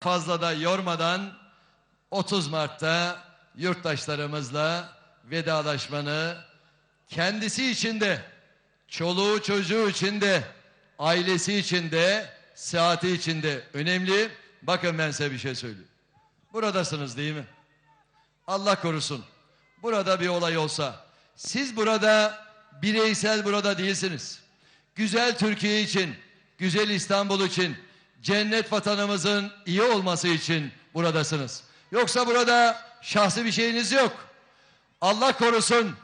fazla da yormadan 30 Mart'ta yurttaşlarımızla vedalaşmanı kendisi için de çoluğu çocuğu için de ailesi için de saati için de önemli. Bakın ben size bir şey söyleyeyim. Buradasınız değil mi? Allah korusun. Burada bir olay olsa siz burada bireysel burada değilsiniz. Güzel Türkiye için, güzel İstanbul için, cennet vatanımızın iyi olması için buradasınız. Yoksa burada şahsi bir şeyiniz yok. Allah korusun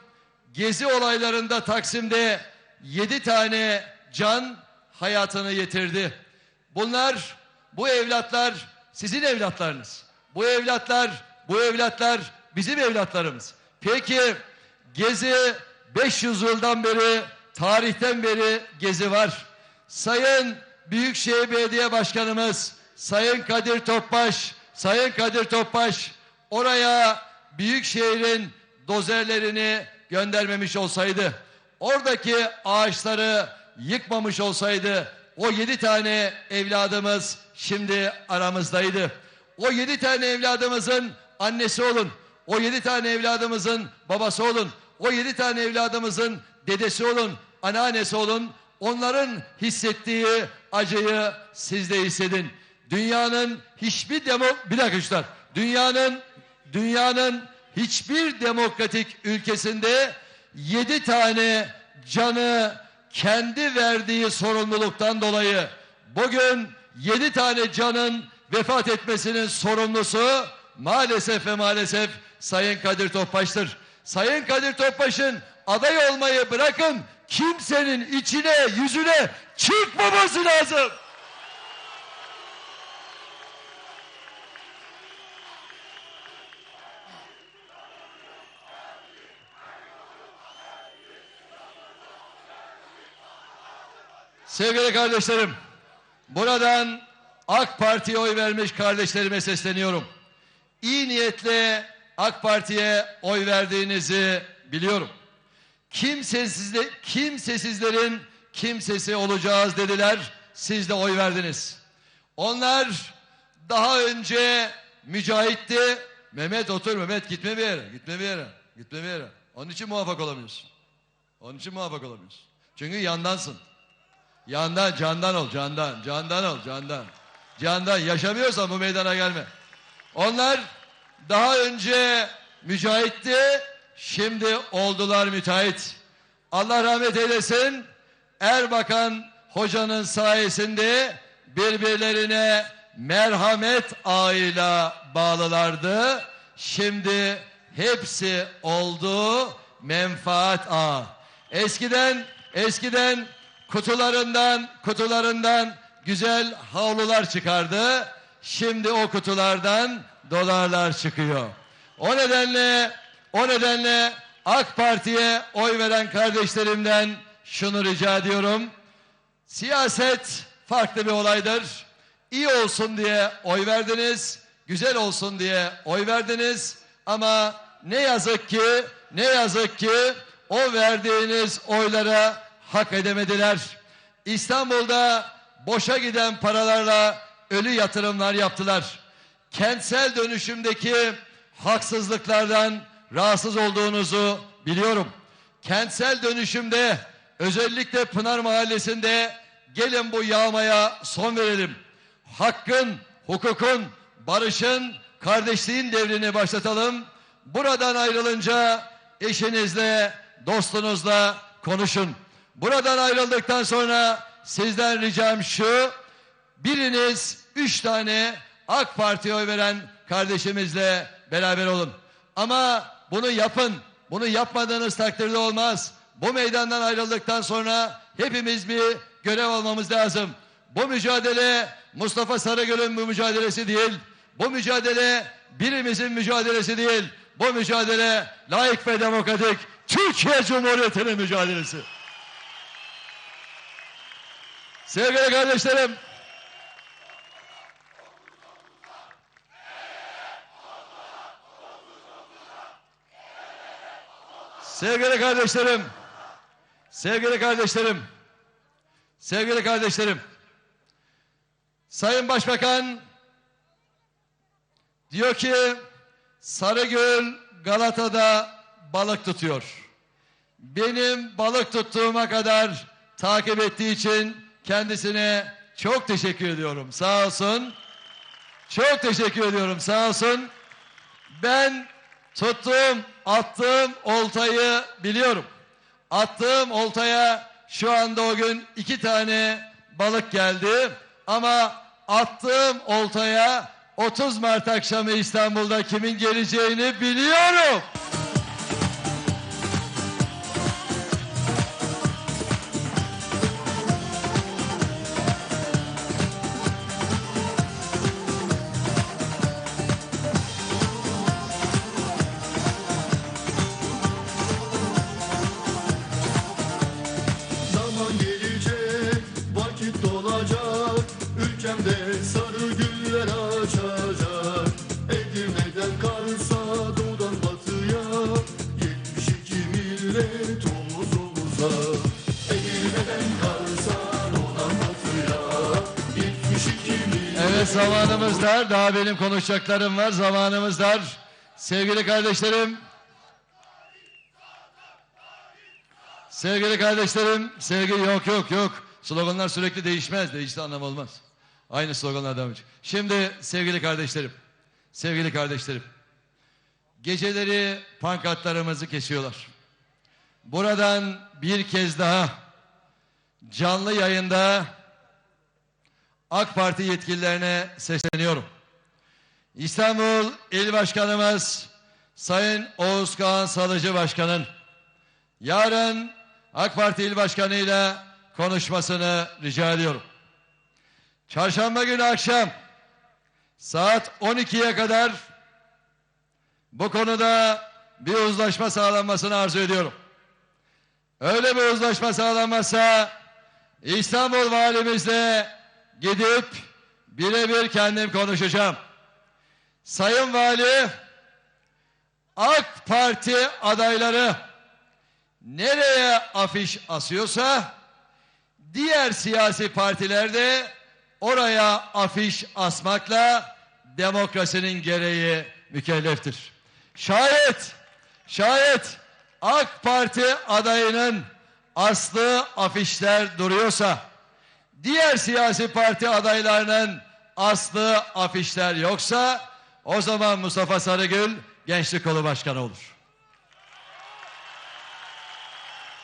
gezi olaylarında Taksim'de yedi tane can hayatını yitirdi. Bunlar, bu evlatlar sizin evlatlarınız. Bu evlatlar, bu evlatlar bizim evlatlarımız. Peki gezi 500 yıldan beri, tarihten beri gezi var. Sayın Büyükşehir Belediye Başkanımız Sayın Kadir Topbaş, Sayın Kadir Topbaş oraya Büyükşehir'in dozerlerini göndermemiş olsaydı, oradaki ağaçları yıkmamış olsaydı, o yedi tane evladımız şimdi aramızdaydı. O yedi tane evladımızın annesi olun, o yedi tane evladımızın babası olun, o yedi tane evladımızın dedesi olun, anneannesi olun, onların hissettiği acıyı siz de hissedin. Dünyanın hiçbir demo bir dakika. Dünyanın dünyanın hiçbir demokratik ülkesinde yedi tane canı kendi verdiği sorumluluktan dolayı bugün yedi tane canın vefat etmesinin sorumlusu maalesef ve maalesef Sayın Kadir Topbaş'tır. Sayın Kadir Topbaş'ın aday olmayı bırakın kimsenin içine yüzüne çıkmaması lazım. Sevgili kardeşlerim, buradan AK Parti'ye oy vermiş kardeşlerime sesleniyorum. İyi niyetle AK Parti'ye oy verdiğinizi biliyorum. Kimsesizle, kimsesizlerin kimsesi olacağız dediler. Siz de oy verdiniz. Onlar daha önce mücahitti. Mehmet otur Mehmet gitme bir yere. Gitme bir yere. Gitme bir yere. Onun için muvaffak olamıyorsun. Onun için muvaffak olamıyorsun. Çünkü yandansın. Yandan, candan ol, candan, candan ol, candan. Candan, yaşamıyorsan bu meydana gelme. Onlar daha önce mücahitti, şimdi oldular müteahhit. Allah rahmet eylesin, Erbakan hocanın sayesinde birbirlerine merhamet ağıyla bağlılardı. Şimdi hepsi oldu menfaat ağı. Eskiden, eskiden kutularından kutularından güzel havlular çıkardı. Şimdi o kutulardan dolarlar çıkıyor. O nedenle o nedenle AK Parti'ye oy veren kardeşlerimden şunu rica ediyorum. Siyaset farklı bir olaydır. İyi olsun diye oy verdiniz, güzel olsun diye oy verdiniz ama ne yazık ki ne yazık ki o verdiğiniz oylara hak edemediler. İstanbul'da boşa giden paralarla ölü yatırımlar yaptılar. Kentsel dönüşümdeki haksızlıklardan rahatsız olduğunuzu biliyorum. Kentsel dönüşümde özellikle Pınar Mahallesi'nde gelin bu yağmaya son verelim. Hakkın, hukukun, barışın, kardeşliğin devrini başlatalım. Buradan ayrılınca eşinizle, dostunuzla konuşun. Buradan ayrıldıktan sonra sizden ricam şu. Biriniz üç tane AK Parti'ye oy veren kardeşimizle beraber olun. Ama bunu yapın. Bunu yapmadığınız takdirde olmaz. Bu meydandan ayrıldıktan sonra hepimiz bir görev almamız lazım. Bu mücadele Mustafa Sarıgül'ün bu mücadelesi değil. Bu mücadele birimizin mücadelesi değil. Bu mücadele layık ve demokratik Türkiye Cumhuriyeti'nin mücadelesi. Sevgili kardeşlerim. Sevgili kardeşlerim. Sevgili kardeşlerim. Sevgili kardeşlerim. Sayın Başbakan Diyor ki Sarıgül Galata'da balık tutuyor. Benim balık tuttuğuma kadar takip ettiği için kendisine çok teşekkür ediyorum. Sağ olsun. Çok teşekkür ediyorum. Sağ olsun. Ben tuttuğum, attığım oltayı biliyorum. Attığım oltaya şu anda o gün iki tane balık geldi. Ama attığım oltaya 30 Mart akşamı İstanbul'da kimin geleceğini biliyorum. Dar. Daha benim konuşacaklarım var. Zamanımız dar. Sevgili kardeşlerim. Sevgili kardeşlerim. Sevgili yok yok yok. Sloganlar sürekli değişmez. Değişti anlam olmaz. Aynı sloganlar devam edecek. Şimdi sevgili kardeşlerim. Sevgili kardeşlerim. Geceleri pankartlarımızı kesiyorlar. Buradan bir kez daha canlı yayında AK Parti yetkililerine sesleniyorum. İstanbul İl Başkanımız Sayın Oğuz Kağan Salıcı Başkan'ın yarın AK Parti İl Başkanı ile konuşmasını rica ediyorum. Çarşamba günü akşam saat 12'ye kadar bu konuda bir uzlaşma sağlanmasını arzu ediyorum. Öyle bir uzlaşma sağlanmazsa İstanbul valimizle gidip birebir kendim konuşacağım. Sayın Vali AK Parti adayları nereye afiş asıyorsa diğer siyasi partiler de oraya afiş asmakla demokrasinin gereği mükelleftir. Şayet şayet AK Parti adayının aslı afişler duruyorsa diğer siyasi parti adaylarının aslı afişler yoksa o zaman Mustafa Sarıgül Gençlik Kolu Başkanı olur.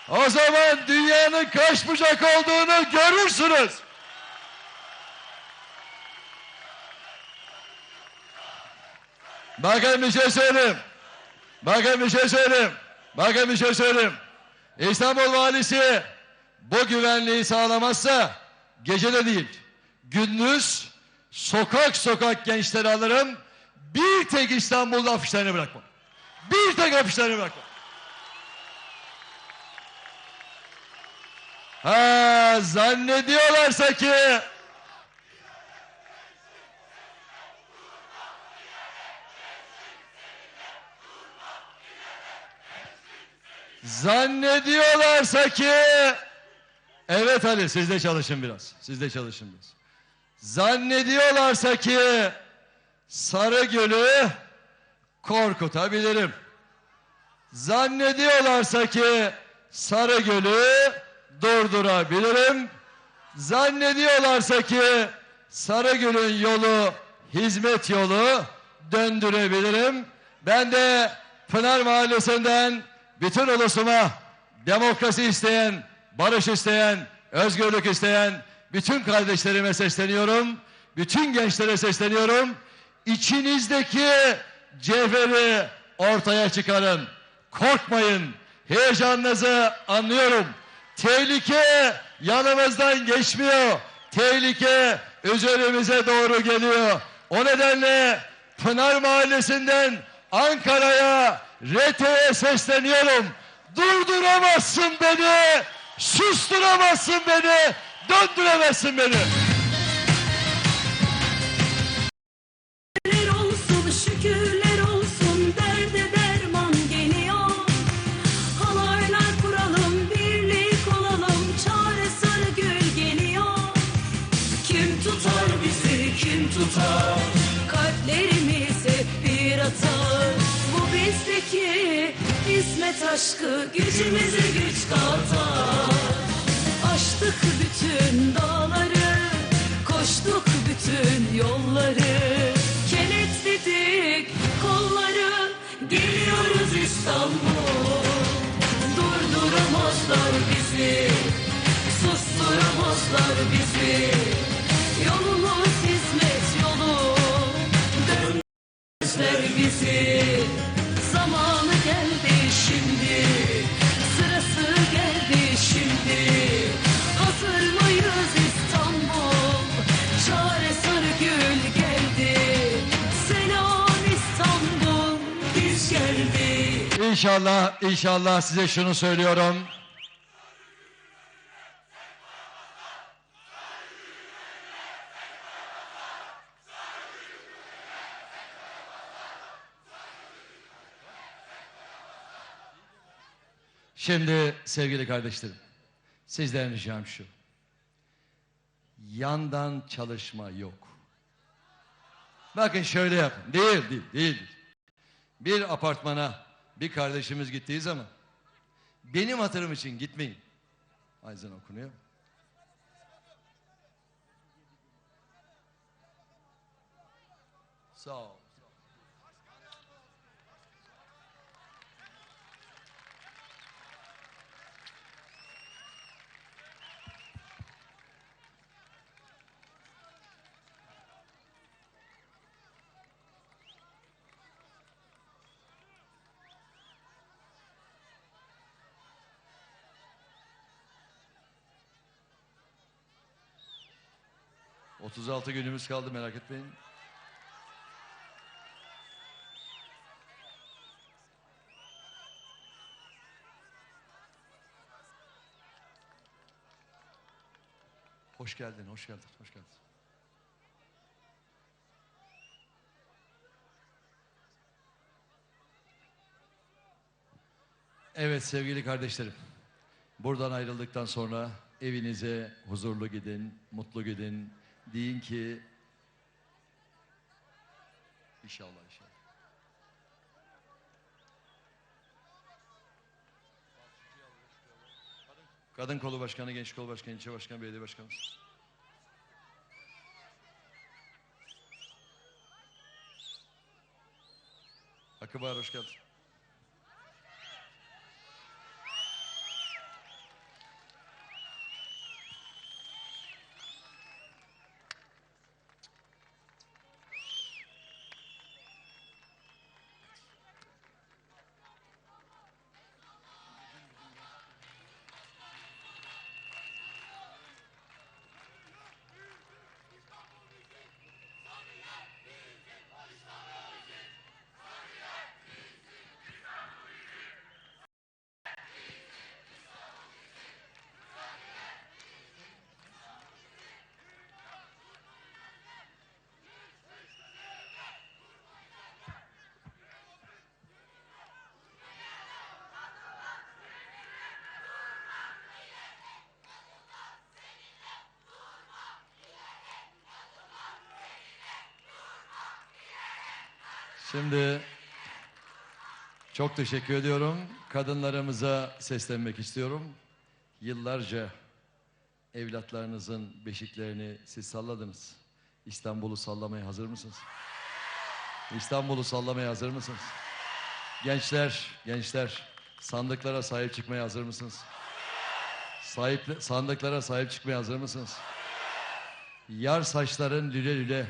O zaman dünyanın kaç bucak olduğunu görürsünüz. Bakın bir şey söyleyeyim. Bakın bir şey söyleyeyim. Bakın bir şey söyleyeyim. İstanbul valisi bu güvenliği sağlamazsa gece de değil, gündüz sokak sokak gençleri alırım. Bir tek İstanbul'da afişlerini bırakmam. Bir tek afişlerini bırakmam. Ha zannediyorlarsa ki Zannediyorlarsa ki Evet Ali siz de çalışın biraz. Siz de çalışın biraz. Zannediyorlarsa ki Sarıgöl'ü korkutabilirim. Zannediyorlarsa ki Sarıgöl'ü durdurabilirim. Zannediyorlarsa ki Sarıgöl'ün yolu hizmet yolu döndürebilirim. Ben de Pınar Mahallesi'nden bütün ulusuma demokrasi isteyen, barış isteyen, özgürlük isteyen bütün kardeşlerime sesleniyorum. Bütün gençlere sesleniyorum. İçinizdeki cevheri ortaya çıkarın. Korkmayın. Heyecanınızı anlıyorum. Tehlike yanımızdan geçmiyor. Tehlike üzerimize doğru geliyor. O nedenle Pınar Mahallesi'nden Ankara'ya, RT'ye sesleniyorum. Durduramazsın beni, susturamazsın beni, döndüremezsin beni. Cennet aşkı gücümüze güç katar. Aştık bütün dağları Koştuk bütün yolları İnşallah, inşallah size şunu söylüyorum. Şimdi sevgili kardeşlerim, sizden ricam şu. Yandan çalışma yok. Bakın şöyle yapın. Değil, değil, değil. Bir apartmana bir kardeşimiz gittiği zaman benim hatırım için gitmeyin. Ayzen okunuyor. Sağ ol. 36 günümüz kaldı merak etmeyin. Hoş geldin, hoş geldin, hoş geldin. Evet sevgili kardeşlerim. Buradan ayrıldıktan sonra evinize huzurlu gidin, mutlu gidin. Deyin ki inşallah inşallah. Kadın kolu başkanı, genç kolu başkanı, ilçe başkanı, belediye başkanı. Hakkı Bahar hoş geldin. Şimdi çok teşekkür ediyorum. Kadınlarımıza seslenmek istiyorum. Yıllarca evlatlarınızın beşiklerini siz salladınız. İstanbul'u sallamaya hazır mısınız? İstanbul'u sallamaya hazır mısınız? Gençler, gençler sandıklara sahip çıkmaya hazır mısınız? Sahip, sandıklara sahip çıkmaya hazır mısınız? Yar saçların lüle lüle,